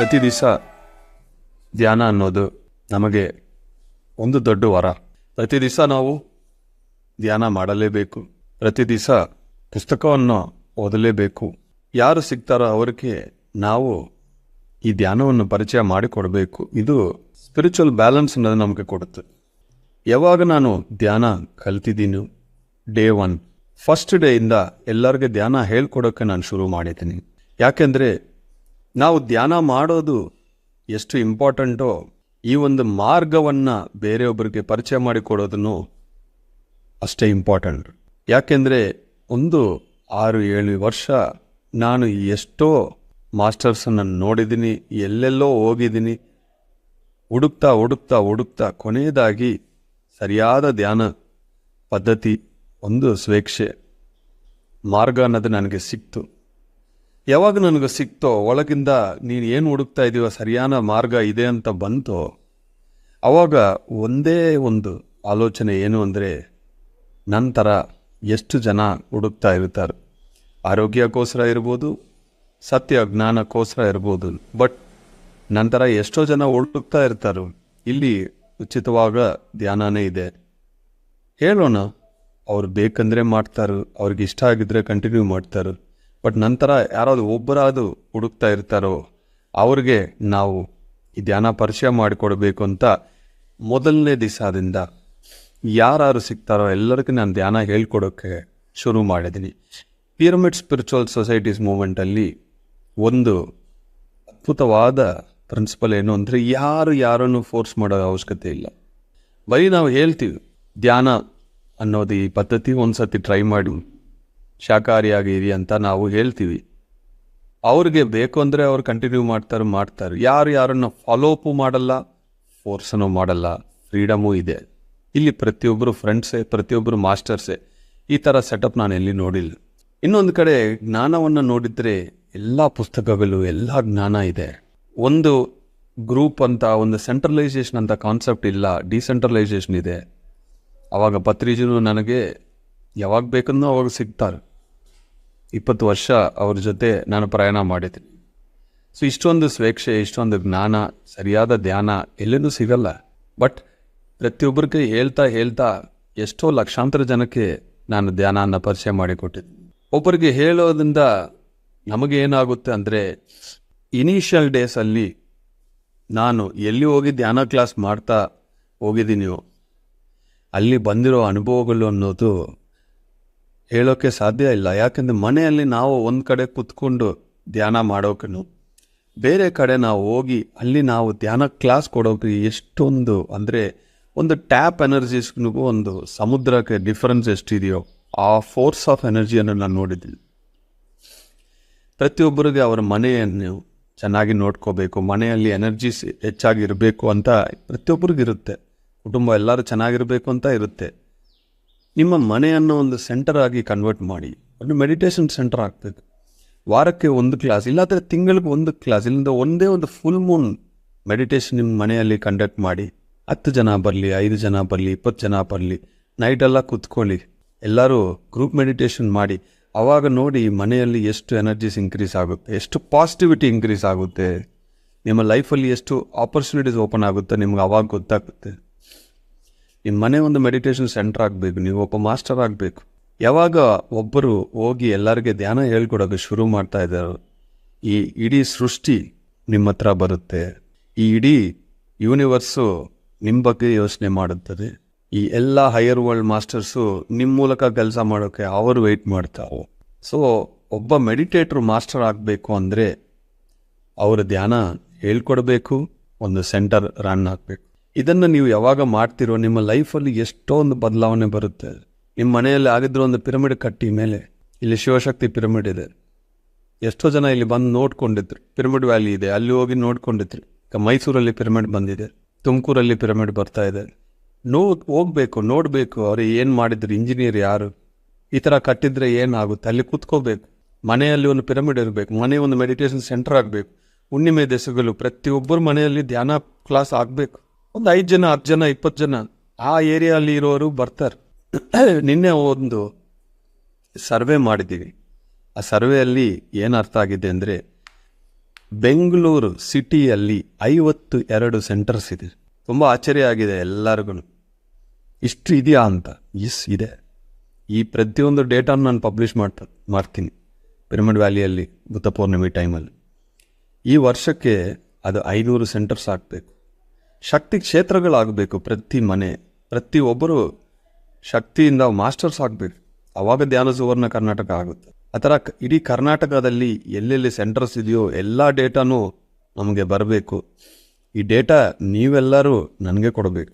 ಪ್ರತಿ ದಿವಸ ಧ್ಯಾನ ಅನ್ನೋದು ನಮಗೆ ಒಂದು ದೊಡ್ಡ ವರ. ಪ್ರತಿ ದಿವಸ ನಾವು ಧ್ಯಾನ ಮಾಡಲೇಬೇಕು. ಪ್ರತಿ ದಿವಸ ಪುಸ್ತಕವನ್ನು ಓದಲೇಬೇಕು. ಯಾರು ಸಿಗ್ತಾರೋ ಅವರಿಗೆ ನಾವು ಈ ಧ್ಯಾನವನ್ನು ಪರಿಚಯ ಮಾಡಿಕೊಡಬೇಕು. ಇದು ಸ್ಪಿರಿಚುವಲ್ ಬ್ಯಾಲೆನ್ಸ್ ಅನ್ನೋದು ನಮಗೆ ಕೊಡುತ್ತೆ. ಯಾವಾಗ ನಾನು ಧ್ಯಾನ ಕಲ್ತಿದ್ದೀನಿ ಡೇ ಒನ್ ಫಸ್ಟ್ ಡೇಯಿಂದ ಎಲ್ಲರಿಗೆ ಧ್ಯಾನ ಹೇಳ್ಕೊಡೋಕ್ಕೆ ನಾನು ಶುರು ಮಾಡಿದ್ದೀನಿ. ಯಾಕೆಂದರೆ ನಾವು ಧ್ಯಾನ ಮಾಡೋದು ಎಷ್ಟು ಇಂಪಾರ್ಟೆಂಟೋ, ಈ ಒಂದು ಮಾರ್ಗವನ್ನು ಬೇರೆಯೊಬ್ಬರಿಗೆ ಪರಿಚಯ ಮಾಡಿಕೊಡೋದನ್ನು ಅಷ್ಟೇ ಇಂಪಾರ್ಟೆಂಟ್. ಯಾಕೆಂದರೆ ಒಂದು ಆರು ಏಳು ವರ್ಷ ನಾನು ಎಷ್ಟೋ ಮಾಸ್ಟರ್ಸನ್ನು ನೋಡಿದ್ದೀನಿ, ಎಲ್ಲೆಲ್ಲೋ ಹೋಗಿದ್ದೀನಿ. ಹುಡುಕ್ತಾ ಹುಡುಕ್ತಾ ಹುಡುಕ್ತಾ ಕೊನೆಯದಾಗಿ ಸರಿಯಾದ ಧ್ಯಾನ ಪದ್ಧತಿ, ಒಂದು ಸ್ವೇಚ್ಛೆ ಮಾರ್ಗ ಅನ್ನೋದು ನನಗೆ ಸಿಕ್ತು. ಯಾವಾಗ ನನಗೆ ಸಿಕ್ತೋ, ಒಳಗಿಂದ ನೀನು ಏನು ಹುಡುಕ್ತಾ ಇದೀವ ಸರಿಯಾದ ಮಾರ್ಗ ಇದೆ ಅಂತ ಬಂತೋ ಆವಾಗ ಒಂದೇ ಒಂದು ಆಲೋಚನೆ ಏನು ಅಂದರೆ, ನಂತರ ಎಷ್ಟು ಜನ ಹುಡುಕ್ತಾ ಇರ್ತಾರೆ. ಆರೋಗ್ಯಕ್ಕೋಸ್ಕರ ಇರ್ಬೋದು, ಸತ್ಯ ಜ್ಞಾನಕ್ಕೋಸ್ಕರ ಇರ್ಬೋದು. ಬಟ್ ನಂತರ ಎಷ್ಟೋ ಜನ ಹುಡುಕ್ತಾ ಇರ್ತಾರೋ. ಇಲ್ಲಿ ಉಚಿತವಾಗ ಧ್ಯಾನನೇ ಇದೆ. ಹೇಳೋಣ, ಅವ್ರು ಬೇಕಂದರೆ ಮಾಡ್ತಾರೆ, ಅವ್ರಿಗೆ ಇಷ್ಟ ಆಗಿದ್ರೆ ಕಂಟಿನ್ಯೂ ಮಾಡ್ತಾರೆ. ಬಟ್ ನಂತರ ಯಾರಾದ್ರು ಒಬ್ಬರಾದ್ರು ಹುಡುಕ್ತಾ ಇರ್ತಾರೋ, ಅವ್ರಿಗೆ ನಾವು ಈ ಧ್ಯಾನ ಪರಿಚಯ ಮಾಡಿಕೊಡ್ಬೇಕು ಅಂತ ಮೊದಲನೇ ದಿವಸದಿಂದ ಯಾರು ಸಿಗ್ತಾರೋ ಎಲ್ಲರಿಗೂ ನಾನು ಧ್ಯಾನ ಹೇಳ್ಕೊಡೋಕ್ಕೆ ಶುರು ಮಾಡಿದ್ದೀನಿ. ಪಿರಮಿಡ್ ಸ್ಪಿರಿಚುವಲ್ ಸೊಸೈಟೀಸ್ ಮೂಮೆಂಟಲ್ಲಿ ಒಂದು ಅದ್ಭುತವಾದ ಪ್ರಿನ್ಸಿಪಲ್ ಏನು ಅಂದರೆ ಯಾರು ಯಾರನ್ನು ಫೋರ್ಸ್ ಮಾಡೋ ಅವಶ್ಯಕತೆ ಇಲ್ಲ. ಬರೀ ನಾವು ಹೇಳ್ತೀವಿ, ಧ್ಯಾನ ಅನ್ನೋದು ಈ ಪದ್ಧತಿ ಒಂದು ಸತಿ ಟ್ರೈ ಮಾಡಿ. ಶಾಕಾಹಾರಿಯಾಗಿರಿ ಅಂತ ನಾವು ಹೇಳ್ತೀವಿ. ಅವ್ರಿಗೆ ಬೇಕು ಅಂದರೆ ಅವ್ರು ಕಂಟಿನ್ಯೂ ಮಾಡ್ತಾರೆ ಮಾಡ್ತಾರೆ. ಯಾರು ಯಾರನ್ನು ಫಾಲೋಅಪು ಮಾಡಲ್ಲ ಫೋರ್ಸನ್ನು ಮಾಡಲ್ಲ ಫ್ರೀಡಮು ಇದೆ. ಇಲ್ಲಿ ಪ್ರತಿಯೊಬ್ಬರು ಫ್ರೆಂಡ್ಸೇ ಪ್ರತಿಯೊಬ್ಬರು ಮಾಸ್ಟರ್ಸೇ ಈ ಥರ ಸೆಟಪ್ ನಾನು ಎಲ್ಲಿ ನೋಡಿಲ್ಲ. ಇನ್ನೊಂದು ಕಡೆ ಜ್ಞಾನವನ್ನು ನೋಡಿದರೆ ಎಲ್ಲ ಪುಸ್ತಕಗಳು, ಎಲ್ಲ ಜ್ಞಾನ ಇದೆ. ಒಂದು ಗ್ರೂಪ್ ಅಂತ, ಒಂದು ಸೆಂಟ್ರಲೈಸೇಷನ್ ಅಂತ ಕಾನ್ಸೆಪ್ಟ್ ಇಲ್ಲ ಡಿಸೆಂಟ್ರಲೈಸೇಷನ್ ಇದೆ. ಆವಾಗ ಪತ್ರಿಜನು ನನಗೆ ಯಾವಾಗ ಬೇಕಂದ್ರೂ ಅವಾಗ ಸಿಗ್ತಾರೆ. ಇಪ್ಪತ್ತು ವರ್ಷ ಅವ್ರ ಜೊತೆ ನಾನು ಪ್ರಯಾಣ ಮಾಡಿದ್ದೀನಿ ಸೊ ಇಷ್ಟೊಂದು ಸ್ವೇಚ್ಛೆ ಇಷ್ಟೊಂದು ಜ್ಞಾನ, ಸರಿಯಾದ ಧ್ಯಾನ ಎಲ್ಲೂ ಸಿಗಲ್ಲ. ಬಟ್ ಪ್ರತಿಯೊಬ್ಬರಿಗೆ ಹೇಳ್ತಾ ಹೇಳ್ತಾ ಎಷ್ಟೋ ಲಕ್ಷಾಂತರ ಜನಕ್ಕೆ ನಾನು ಧ್ಯಾನನ ಪರಿಚಯ ಮಾಡಿಕೊಟ್ಟಿದ್ದೆ. ಒಬ್ಬರಿಗೆ ಹೇಳೋದ್ರಿಂದ ನಮಗೆ ಏನಾಗುತ್ತೆ ಅಂದರೆ ಇನಿಷಿಯಲ್ ಡೇಸಲ್ಲಿ ನಾನು ಎಲ್ಲಿ ಹೋಗಿ ಧ್ಯಾನ ಕ್ಲಾಸ್ ಮಾಡ್ತಾ ಹೋಗಿದ್ದೀನಿಯೋ, ಅಲ್ಲಿ ಬಂದಿರೋ ಅನುಭವಗಳು ಅನ್ನೋದು ಹೇಳೋಕ್ಕೆ ಸಾಧ್ಯ ಇಲ್ಲ. ಯಾಕೆಂದರೆ ಮನೆಯಲ್ಲಿ ನಾವು ಒಂದು ಕಡೆ ಕುತ್ಕೊಂಡು ಧ್ಯಾನ ಮಾಡೋಕ್ಕೂ ಬೇರೆ ಕಡೆ ನಾವು ಹೋಗಿ ಅಲ್ಲಿ ನಾವು ಧ್ಯಾನ ಕ್ಲಾಸ್ ಕೊಡೋಕೆ ಎಷ್ಟೊಂದು ಅಂದರೆ ಒಂದು ಟ್ಯಾಪ್ ಎನರ್ಜಿಸ್ಗೂ ಒಂದು ಸಮುದ್ರಕ್ಕೆ ಡಿಫರೆನ್ಸ್ ಎಷ್ಟಿದೆಯೋ ಆ ಫೋರ್ಸ್ ಆಫ್ ಎನರ್ಜಿಯನ್ನು ನಾನು ನೋಡಿದ್ದೀನಿ. ಪ್ರತಿಯೊಬ್ಬರಿಗೆ ಅವರ ಮನೆಯನ್ನು ಚೆನ್ನಾಗಿ ನೋಡ್ಕೋಬೇಕು, ಮನೆಯಲ್ಲಿ ಎನರ್ಜಿಸ್ ಹೆಚ್ಚಾಗಿ ಇರಬೇಕು ಅಂತ ಪ್ರತಿಯೊಬ್ಬರಿಗಿರುತ್ತೆ. ಕುಟುಂಬ ಎಲ್ಲರೂ ಚೆನ್ನಾಗಿರಬೇಕು ಅಂತ ಇರುತ್ತೆ. ನಿಮ್ಮ ಮನೆಯನ್ನು ಒಂದು ಸೆಂಟರ್ ಆಗಿ ಕನ್ವರ್ಟ್ ಮಾಡಿ. ಒಂದು ಮೆಡಿಟೇಷನ್ ಸೆಂಟರ್ ಆಗ್ತದೆ ವಾರಕ್ಕೆ ಒಂದು ಕ್ಲಾಸ್ ಇಲ್ಲಾಂದರೆ ತಿಂಗಳಿಗೆ ಒಂದು ಕ್ಲಾಸ್ ಇಲ್ಲಿಂದ ಒಂದೇ ಒಂದು ಫುಲ್ ಮೂನ್ ಮೆಡಿಟೇಷನ್ ನಿಮ್ಮ ಮನೆಯಲ್ಲಿ ಕಂಡಕ್ಟ್ ಮಾಡಿ. ಹತ್ತು ಜನ ಬರಲಿ, ಐದು ಜನ ಬರಲಿ, ಇಪ್ಪತ್ತು ಜನ ಬರಲಿ ನೈಟೆಲ್ಲ ಕೂತ್ಕೊಳ್ಳಿ. ಎಲ್ಲರೂ ಗ್ರೂಪ್ ಮೆಡಿಟೇಷನ್ ಮಾಡಿ. ಆವಾಗ ನೋಡಿ ಮನೆಯಲ್ಲಿ ಎಷ್ಟು ಎನರ್ಜೀಸ್ ಇನ್ಕ್ರೀಸ್ ಆಗುತ್ತೆ, ಎಷ್ಟು ಪಾಸಿಟಿವಿಟಿ ಇನ್ಕ್ರೀಸ್ ಆಗುತ್ತೆ. ನಿಮ್ಮ ಲೈಫಲ್ಲಿ ಎಷ್ಟು ಆಪರ್ಚುನಿಟೀಸ್ ಓಪನ್ ಆಗುತ್ತೆ, ನಿಮ್ಗೆ ಅವಾಗ ಗೊತ್ತಾಗುತ್ತೆ. ನಿಮ್ಮ ಮನೆ ಒಂದು ಮೆಡಿಟೇಷನ್ ಸೆಂಟರ್ ಆಗಬೇಕು, ನೀವು ಒಬ್ಬ ಮಾಸ್ಟರ್ ಆಗಬೇಕು. ಯಾವಾಗ ಒಬ್ಬರು ಹೋಗಿ ಎಲ್ಲರಿಗೆ ಧ್ಯಾನ ಹೇಳ್ಕೊಡೋಕೆ ಶುರು ಮಾಡ್ತಾ ಇದ್ದಾರೋ, ಈ ಇಡೀ ಸೃಷ್ಟಿ ನಿಮ್ಮ ಹತ್ರ ಬರುತ್ತೆ. ಈ ಇಡೀ ಯೂನಿವರ್ಸು ನಿಮ್ಮ ಬಗ್ಗೆ ಯೋಚನೆ ಮಾಡುತ್ತದೆ. ಈ ಎಲ್ಲ ಹೈಯರ್ ವರ್ಲ್ಡ್ ಮಾಸ್ಟರ್ಸು ನಿಮ್ಮ ಮೂಲಕ ಕೆಲಸ ಮಾಡೋಕ್ಕೆ ಅವರು ವೆಯ್ಟ್ ಮಾಡ್ತಾವೆ ಸೊ ಒಬ್ಬ ಮೆಡಿಟೇಟ್ರು ಮಾಸ್ಟರ್ ಆಗಬೇಕು ಅಂದರೆ, ಅವರ ಧ್ಯಾನ ಹೇಳ್ಕೊಡ್ಬೇಕು, ಒಂದು ಸೆಂಟರ್ ರನ್ ಆಗಬೇಕು. ಇದನ್ನು ನೀವು ಯಾವಾಗ ಮಾಡ್ತಿರೋ ನಿಮ್ಮ ಲೈಫಲ್ಲಿ ಎಷ್ಟೋ ಒಂದು ಬದಲಾವಣೆ ಬರುತ್ತೆ. ನಿಮ್ಮ ಮನೆಯಲ್ಲಿ ಆಗಿದ್ರೂ ಒಂದು ಪಿರಮಿಡ್ ಕಟ್ಟಿ ಮೇಲೆ ಇಲ್ಲಿ ಶಿವಶಕ್ತಿ ಪಿರಮಿಡ್ ಇದೆ. ಎಷ್ಟೋ ಜನ ಇಲ್ಲಿ ಬಂದು ನೋಡ್ಕೊಂಡಿದ್ರು. ಪಿರಮಿಡ್ ವ್ಯಾಲಿ ಇದೆ. ಅಲ್ಲಿ ಹೋಗಿ ನೋಡ್ಕೊಂಡಿದ್ರು. ಈಗ ಮೈಸೂರಲ್ಲಿ ಪಿರಮಿಡ್ ಬಂದಿದೆ. ತುಮಕೂರಲ್ಲಿ ಪಿರಮಿಡ್ ಬರ್ತಾ ಇದೆ. ನೋ, ಹೋಗ್ಬೇಕು, ನೋಡಬೇಕು. ಅವ್ರು ಏನು ಮಾಡಿದ್ರು? ಇಂಜಿನಿಯರ್ ಯಾರು? ಈ ಥರ ಕಟ್ಟಿದ್ರೆ ಏನಾಗುತ್ತೆ? ಅಲ್ಲಿ ಕೂತ್ಕೋಬೇಕು. ಮನೆಯಲ್ಲಿ ಒಂದು ಪಿರಮಿಡ್ ಇರಬೇಕು. ಮನೆ ಒಂದು ಮೆಡಿಟೇಷನ್ ಸೆಂಟರ್ ಆಗಬೇಕು. ಹುಣ್ಣಿಮೆ ದೇಶಗಳು ಪ್ರತಿಯೊಬ್ಬರು ಮನೆಯಲ್ಲಿ ಧ್ಯಾನ ಕ್ಲಾಸ್ ಆಗಬೇಕು. ಒಂದು ಐದು ಜನ, ಹತ್ತು ಜನ, ಇಪ್ಪತ್ತು ಜನ, ಆ ಏರಿಯಲ್ಲಿ ಇರೋರು ಬರ್ತಾರೆ. ನಿನ್ನೆ ಒಂದು ಸರ್ವೆ ಮಾಡಿದ್ದೀವಿ. ಆ ಸರ್ವೆಯಲ್ಲಿ ಏನು ಅರ್ಥ ಆಗಿದೆ ಅಂದರೆ ಬೆಂಗಳೂರು ಸಿಟಿಯಲ್ಲಿ ಐವತ್ತು ಎರಡು ಸೆಂಟರ್ಸ್ ಇದೆ. ತುಂಬ ಆಶ್ಚರ್ಯ ಆಗಿದೆ ಎಲ್ಲರಿಗೂ ಇಷ್ಟು ಇದೆಯಾ ಅಂತ? ಎಸ್ ಇದೆ. ಈ ಪ್ರತಿಯೊಂದು ಡೇಟಾನ ನಾನು ಪಬ್ಲಿಷ್ ಮಾಡ್ತಾ, ಮಾಡ್ತೀನಿ. ಪಿರಮಿಡ್ ವ್ಯಾಲಿಯಲ್ಲಿ ಬುದ್ಧ ಪೌರ್ಣಿಮೆ ಟೈಮಲ್ಲಿ. ಈ ವರ್ಷಕ್ಕೆ ಅದು ಐನೂರು ಸೆಂಟರ್ಸ್ ಆಗಬೇಕು. ಶಕ್ತಿ ಕ್ಷೇತ್ರಗಳಾಗಬೇಕು ಪ್ರತಿ ಮನೆ ಪ್ರತಿಯೊಬ್ಬರು ಶಕ್ತಿಯಿಂದ ಮಾಸ್ಟರ್ಸ್ ಆಗಬೇಕು. ಅವಾಗ ಧ್ಯಾನ ಸುವರ್ಣ ಕರ್ನಾಟಕ ಆಗುತ್ತೆ. ಆ ಥರ ಇಡೀ ಕರ್ನಾಟಕದಲ್ಲಿ ಎಲ್ಲೆಲ್ಲಿ ಸೆಂಟರ್ಸ್ ಇದೆಯೋ ಎಲ್ಲ ಡೇಟಾನೂ ನಮಗೆ ಬರಬೇಕು. ಈ ಡೇಟಾ ನೀವೆಲ್ಲರೂ ನನಗೆ ಕೊಡಬೇಕು.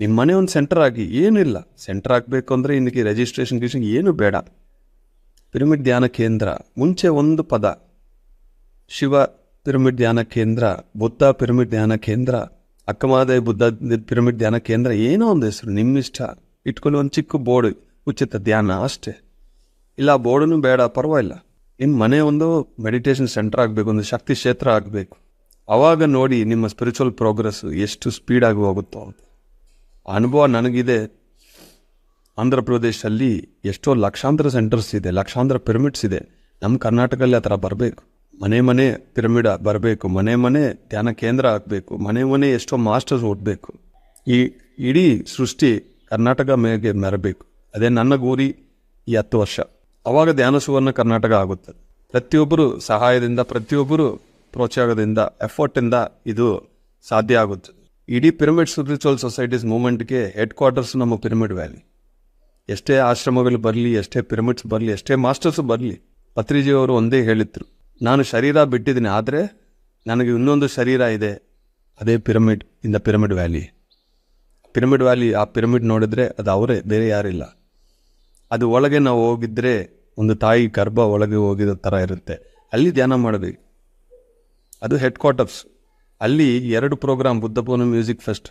ನಿಮ್ಮ ಮನೆ ಒಂದು ಸೆಂಟರ್ ಆಗಿ ಏನಿಲ್ಲ. ಸೆಂಟರ್ ಆಗಬೇಕು ಅಂದರೆ ಇನ್ನಕ್ಕೆ ರಿಜಿಸ್ಟ್ರೇಷನ್ ಗಿಷನ್ ಏನು ಬೇಡ. ಪಿರಮಿಡ್ ಧ್ಯಾನ ಕೇಂದ್ರ, ಮುಂಚೆ ಒಂದು ಪದ, ಶಿವ ಪಿರಮಿಡ್ ಧ್ಯಾನ ಕೇಂದ್ರ, ಬುದ್ಧ ಪಿರಮಿಡ್ ಧ್ಯಾನ ಕೇಂದ್ರ ಅಕ್ಕಮಾದೇವಿ ಬುದ್ಧ ಪಿರಮಿಡ್ ಧ್ಯಾನ ಕೇಂದ್ರ ಏನೋ ಒಂದು ಹೆಸರು ನಿಮ್ಮ ಇಷ್ಟ ಇಟ್ಕೊಂಡು ಒಂದು ಚಿಕ್ಕ ಬೋರ್ಡ್, ಉಚಿತ ಧ್ಯಾನ ಅಷ್ಟೇ. ಇಲ್ಲ ಬೋರ್ಡನ್ನು ಬೇಡ, ಪರವಾಗಿಲ್ಲ. ನಿಮ್ಮ ಮನೆ ಒಂದು ಮೆಡಿಟೇಷನ್ ಸೆಂಟರ್ ಆಗಬೇಕು, ಒಂದು ಶಕ್ತಿ ಕ್ಷೇತ್ರ ಆಗಬೇಕು. ಆವಾಗ ನೋಡಿ ನಿಮ್ಮ ಸ್ಪಿರಿಚುವಲ್ ಪ್ರೋಗ್ರೆಸ್ ಎಷ್ಟು ಸ್ಪೀಡಾಗಿ ಹೋಗುತ್ತೋ ಅನುಭವ ನನಗಿದೆ. ಆಂಧ್ರ ಪ್ರದೇಶದಲ್ಲಿ ಎಷ್ಟೋ ಲಕ್ಷಾಂತರ ಸೆಂಟರ್ಸ್ ಇದೆ, ಲಕ್ಷಾಂತರ ಪಿರಮಿಡ್ಸ್ ಇದೆ. ನಮ್ಮ ಕರ್ನಾಟಕದಲ್ಲಿ ಆ ಥರ ಬರಬೇಕು. ಮನೆ ಮನೆ ಪಿರಮಿಡ್ ಬರಬೇಕು, ಮನೆ ಮನೆ ಧ್ಯಾನ ಕೇಂದ್ರ ಆಗಬೇಕು ಮನೆ ಮನೆ ಎಷ್ಟೋ ಮಾಸ್ಟರ್ಸ್ ಓದಬೇಕು. ಈ ಇಡೀ ಸೃಷ್ಟಿ ಕರ್ನಾಟಕ ಮೇಗೆ ಮೆರಬೇಕು. ಅದೇ ನನ್ನ ಗುರಿ ಈ ಹತ್ತು ವರ್ಷ. ಅವಾಗ ಧ್ಯಾನ ಸುವರ್ಣ ಕರ್ನಾಟಕ ಆಗುತ್ತದೆ ಪ್ರತಿಯೊಬ್ಬರು ಸಹಾಯದಿಂದ, ಪ್ರತಿಯೊಬ್ಬರು ಪ್ರೋತ್ಸಾಹದಿಂದ ಎಫರ್ಟಿಂದ ಇದು ಸಾಧ್ಯ ಆಗುತ್ತದೆ ಇಡೀ ಪಿರಮಿಡ್ ಸ್ಪಿರಿಚುವಲ್ ಸೊಸೈಟೀಸ್ ಮೂವ್ಮೆಂಟ್ಗೆ ಹೆಡ್ ಕ್ವಾರ್ಟರ್ಸ್ ನಮ್ಮ ಪಿರಮಿಡ್ ವ್ಯಾಲಿ. ಎಷ್ಟೇ ಆಶ್ರಮಗಳು ಬರಲಿ, ಎಷ್ಟೇ ಪಿರಮಿಡ್ಸ್ ಬರಲಿ, ಎಷ್ಟೇ ಮಾಸ್ಟರ್ಸ್ ಬರಲಿ, ಪತ್ರಿಜಿಯವರು ಒಂದೇ ಹೇಳಿದ್ರು. ನಾನು ಶರೀರ ಬಿಟ್ಟಿದ್ದೀನಿ, ಆದರೆ ನನಗೆ ಇನ್ನೊಂದು ಶರೀರ ಇದೆ. ಅದೇ pyramid in the pyramid valley. Pyramid valley, ಆ ಪಿರಮಿಡ್ ನೋಡಿದ್ರೆ ಅದು ಅವರೇ, ಬೇರೆ ಯಾರಿಲ್ಲ. ಅದು ಒಳಗೆ ನಾವು ಹೋಗಿದ್ರೆ ಒಂದು ತಾಯಿ ಗರ್ಭ ಒಳಗೆ ಹೋಗಿದ ಥರ ಇರುತ್ತೆ. ಅಲ್ಲಿ ಧ್ಯಾನ ಮಾಡಬೇಕು. ಅದು ಹೆಡ್ ಕ್ವಾರ್ಟರ್ಸ್ ಅಲ್ಲಿ ಎರಡು program Buddha Purnima music fest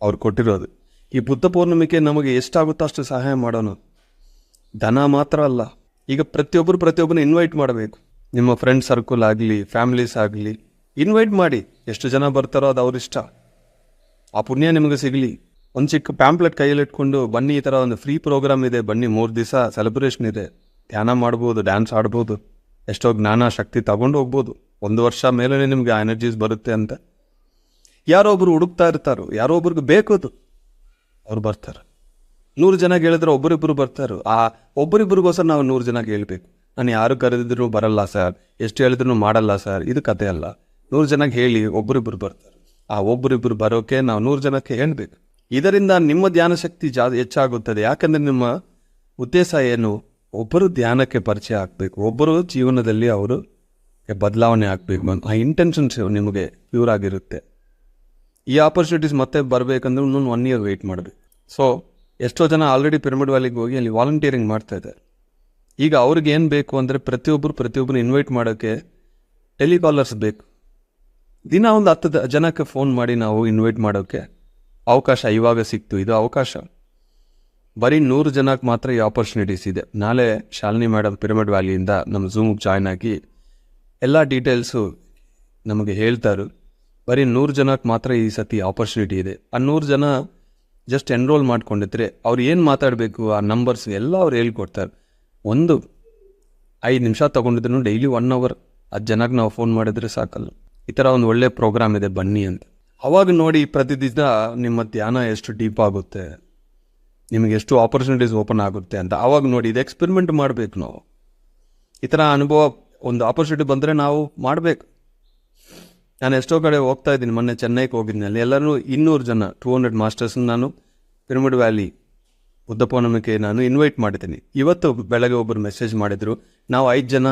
ಅವ್ರು ಕೊಟ್ಟಿರೋದು. ಈ ಬುದ್ಧ ಪೂರ್ಣಿಮೆಗೆ ನಮಗೆ ಎಷ್ಟಾಗುತ್ತೋ ಅಷ್ಟು ಸಹಾಯ ಮಾಡೋಣ ಧನ ಮಾತ್ರ ಅಲ್ಲ. ಈಗ ಪ್ರತಿಯೊಬ್ಬರು ಪ್ರತಿಯೊಬ್ಬರನ್ನ ಇನ್ವೈಟ್ ಮಾಡಬೇಕು. ನಿಮ್ಮ ಫ್ರೆಂಡ್ ಸರ್ಕಲ್ ಆಗಲಿ ಫ್ಯಾಮಿಲೀಸ್ ಆಗಲಿ ಇನ್ವೈಟ್ ಮಾಡಿ. ಎಷ್ಟು ಜನ ಬರ್ತಾರೋ ಅದು ಅವರಿಷ್ಟ. ಆ ಪುಣ್ಯ ನಿಮಗೆ ಸಿಗಲಿ. ಒಂದು ಚಿಕ್ಕ ಪ್ಯಾಂಪ್ಲೆಟ್ ಕೈಯಲ್ಲಿಟ್ಕೊಂಡು ಬನ್ನಿ ಈ ಥರ ಒಂದು ಫ್ರೀ ಪ್ರೋಗ್ರಾಮ್ ಇದೆ, ಬನ್ನಿ ಮೂರು ದಿವಸ ಸೆಲೆಬ್ರೇಷನ್ ಇದೆ. ಧ್ಯಾನ ಮಾಡ್ಬೋದು ಡ್ಯಾನ್ಸ್ ಆಡ್ಬೋದು. ಎಷ್ಟೋ ಜ್ಞಾನ, ಶಕ್ತಿ ತಗೊಂಡು ಹೋಗ್ಬೋದು. ಒಂದು ವರ್ಷ ಮೇಲೇ ನಿಮಗೆ ಆ ಎನರ್ಜೀಸ್ ಬರುತ್ತೆ ಅಂತ. ಯಾರೊಬ್ಬರು ಹುಡುಕ್ತಾ ಇರ್ತಾರೋ. ಯಾರೋ ಒಬ್ರಿಗೆ ಬೇಕು ಅದು. ಅವ್ರು ಬರ್ತಾರೆ. ನೂರು ಜನ ಹೇಳಿದ್ರೆ ಒಬ್ಬರಿಬ್ಬರು ಬರ್ತಾರೆ. ಆ ಒಬ್ಬರಿಬ್ಬರಿಗೋಸ್ಕರ ನಾವು ನೂರು ಜನ ಹೇಳ್ಬೇಕು ನಾನು ಯಾರು ಕರೆದಿದ್ರು ಬರಲ್ಲ ಸರ್. ಎಷ್ಟು ಹೇಳಿದ್ರು ಮಾಡಲ್ಲ ಸರ್. ಇದು ಕತೆ ಅಲ್ಲ. ನೂರು ಜನಕ್ಕೆ ಹೇಳಿ ಒಬ್ಬರಿಬ್ಬರು ಬರ್ತಾರೆ. ಆ ಒಬ್ಬರಿಬ್ಬರು ಬರೋಕೆ ನಾವು ನೂರು ಜನಕ್ಕೆ ಹೇಳಬೇಕು. ಇದರಿಂದ ನಿಮ್ಮ ಧ್ಯಾನ ಶಕ್ತಿ ಜಾ, ಹೆಚ್ಚಾಗುತ್ತದೆ. ಯಾಕಂದರೆ ನಿಮ್ಮ ಉದ್ದೇಶ ಏನು ಒಬ್ಬರು ಧ್ಯಾನಕ್ಕೆ ಪರಿಚಯ ಆಗಬೇಕು. ಒಬ್ಬರು ಜೀವನದಲ್ಲಿ ಅವರು ಬದಲಾವಣೆ ಆಗಬೇಕು. ಆ ಇಂಟೆನ್ಷನ್ಸ್ ನಿಮಗೆ ಪ್ಯೂರ್ ಆಗಿರುತ್ತೆ. ಈ ಆಪರ್ಚುನಿಟೀಸ್ ಮತ್ತೆ ಬರಬೇಕಂದ್ರೆ ಇನ್ನೊಂದು ಒನ್ ಇಯರ್ ವೆಯ್ಟ್ ಮಾಡಬೇಕು. ಸೊ ಎಷ್ಟೋ ಜನ ಆಲ್ರೆಡಿ ಪಿರಮಿಡ್ ವ್ಯಾಲಿಗೆ ಹೋಗಿ ಅಲ್ಲಿ ವಾಲಂಟಿಯರಿಂಗ್ ಮಾಡ್ತಾ ಇದ್ದಾರೆ. ಈಗ ಅವ್ರಿಗೆ ಏನು ಬೇಕು ಅಂದರೆ ಪ್ರತಿಯೊಬ್ಬರು ಪ್ರತಿಯೊಬ್ಬರು ಇನ್ವೈಟ್ ಮಾಡೋಕ್ಕೆ ಟೆಲಿಕಾಲರ್ಸ್ ಬೇಕು. ದಿನ ಒಂದು ಹತ್ತು ಜನಕ್ಕೆ ಫೋನ್ ಮಾಡಿ ನಾವು ಇನ್ವೈಟ್ ಮಾಡೋಕ್ಕೆ ಅವಕಾಶ ಇವಾಗ ಸಿಕ್ತು. ಇದು ಅವಕಾಶ. ಬರೀ ನೂರು ಜನಕ್ಕೆ ಮಾತ್ರ ಈ ಆಪರ್ಚುನಿಟೀಸ್ ಇದೆ. ನಾಳೆ ಶಾಲಿನಿ ಮೇಡಮ್ ಪಿರಮಿಡ್ ವ್ಯಾಲಿಯಿಂದ ನಮ್ಮ ಝೂಮ್ಗೆ ಜಾಯ್ನ್ ಆಗಿ ಎಲ್ಲ ಡೀಟೇಲ್ಸು ನಮಗೆ ಹೇಳ್ತಾರು. ಬರೀ ನೂರು ಜನಕ್ಕೆ ಮಾತ್ರ ಈ ಸತಿ ಆಪರ್ಚುನಿಟಿ ಇದೆ. ಆ ನೂರು ಜನ ಜಸ್ಟ್ ಎನ್ರೋಲ್ ಮಾಡ್ಕೊಂಡಿದ್ರೆ ಅವ್ರು ಏನು ಮಾತಾಡಬೇಕು, ಆ ನಂಬರ್ಸ್ ಎಲ್ಲ ಅವ್ರು ಹೇಳ್ಕೊಡ್ತಾರೆ. ಒಂದು ಐದು ನಿಮಿಷ ತೊಗೊಂಡಿದ್ರು ಡೈಲಿ ಒನ್ ಅವರ್ ಹತ್ತು ಜನಕ್ಕೆ ನಾವು ಫೋನ್ ಮಾಡಿದ್ರೆ ಸಾಕಲ್ಲ. ಈ ಥರ ಒಂದು ಒಳ್ಳೆ ಪ್ರೋಗ್ರಾಮ್ ಇದೆ, ಬನ್ನಿ ಅಂತ. ಅವಾಗ ನೋಡಿ ಪ್ರತಿದಿನ ನಿಮ್ಮ ಧ್ಯಾನ ಎಷ್ಟು ಡೀಪ್ ಆಗುತ್ತೆ, ನಿಮಗೆ ಎಷ್ಟು ಆಪರ್ಚುನಿಟೀಸ್ ಓಪನ್ ಆಗುತ್ತೆ ಅಂತ. ಅವಾಗ ನೋಡಿ ಇದು ಎಕ್ಸ್ಪೆರಿಮೆಂಟ್ ಮಾಡಬೇಕು ನಾವು. ಈ ಥರ ಅನುಭವ, ಒಂದು ಆಪರ್ಚುನಿಟಿ ಬಂದರೆ ನಾವು ಮಾಡಬೇಕು. ನಾನು ಎಷ್ಟೋ ಕಡೆ ಹೋಗ್ತಾ ಇದ್ದೀನಿ, ಮೊನ್ನೆ ಚೆನ್ನೈಗೆ ಹೋಗಿದ್ದೀನಿ ಅಲ್ಲಿ ಎಲ್ಲರೂ ಇನ್ನೂರು ಜನ ಟೂ ಹಂಡ್ರೆಡ್ ಮಾಸ್ಟರ್ಸ್ ನಾನು ಪಿರಮಿಡ್ ವ್ಯಾಲಿ ಪೌರ್ಣಿಮೆಗೆ ನಾನು ಇನ್ವೈಟ್ ಮಾಡಿದ್ದೀನಿ. ಇವತ್ತು ಬೆಳಗ್ಗೆ ಒಬ್ಬರು ಮೆಸೇಜ್ ಮಾಡಿದರು, ನಾವು ಐದು ಜನ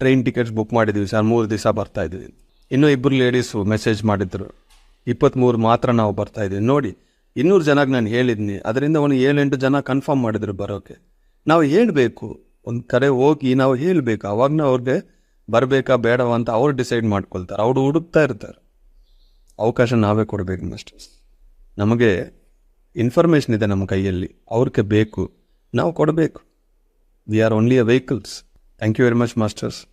ಟ್ರೈನ್ ಟಿಕೆಟ್ಸ್ ಬುಕ್ ಮಾಡಿದ್ದೀವಿ ಸರ್ ಮೂರು ದಿವಸ ಬರ್ತಾ ಇದ್ದೀವಿ ಇನ್ನೂ ಇಬ್ಬರು ಲೇಡೀಸು ಮೆಸೇಜ್ ಮಾಡಿದ್ರು. ಇಪ್ಪತ್ತ್ಮೂರು ಮಾತ್ರ ನಾವು ಬರ್ತಾ ಇದ್ದೀವಿ ನೋಡಿ, ಇನ್ನೂರು ಜನಕ್ಕೆ ನಾನು ಹೇಳಿದ್ದೀನಿ ಅದರಿಂದ ಒಂದು ಏಳೆಂಟು ಜನ ಕನ್ಫರ್ಮ್ ಮಾಡಿದ್ರು ಬರೋಕ್ಕೆ ನಾವು ಹೇಳಬೇಕು. ಒಂದು ಕರೆ ಹೋಗಿ ನಾವು ಹೇಳಬೇಕು. ಅವಾಗನ ಅವ್ರಿಗೆ ಬರಬೇಕಾ, ಬೇಡವಾ ಅಂತ ಅವ್ರು ಡಿಸೈಡ್ ಮಾಡ್ಕೊಳ್ತಾರೆ. ಅವರು ಹುಡುಕ್ತಾ ಇರ್ತಾರೆ. ಅವಕಾಶ ನಾವೇ ಕೊಡಬೇಕು ಮಾಸ್ಟರ್ಸ್ ನಮಗೆ ಇನ್ಫಾರ್ಮೇಷನ್ ಇದೆ ನಮ್ಮ ಕೈಯಲ್ಲಿ. ಅವ್ರಿಗೆ ಬೇಕು. ನಾವು ಕೊಡಬೇಕು. We are only a vehicles thank you very much masters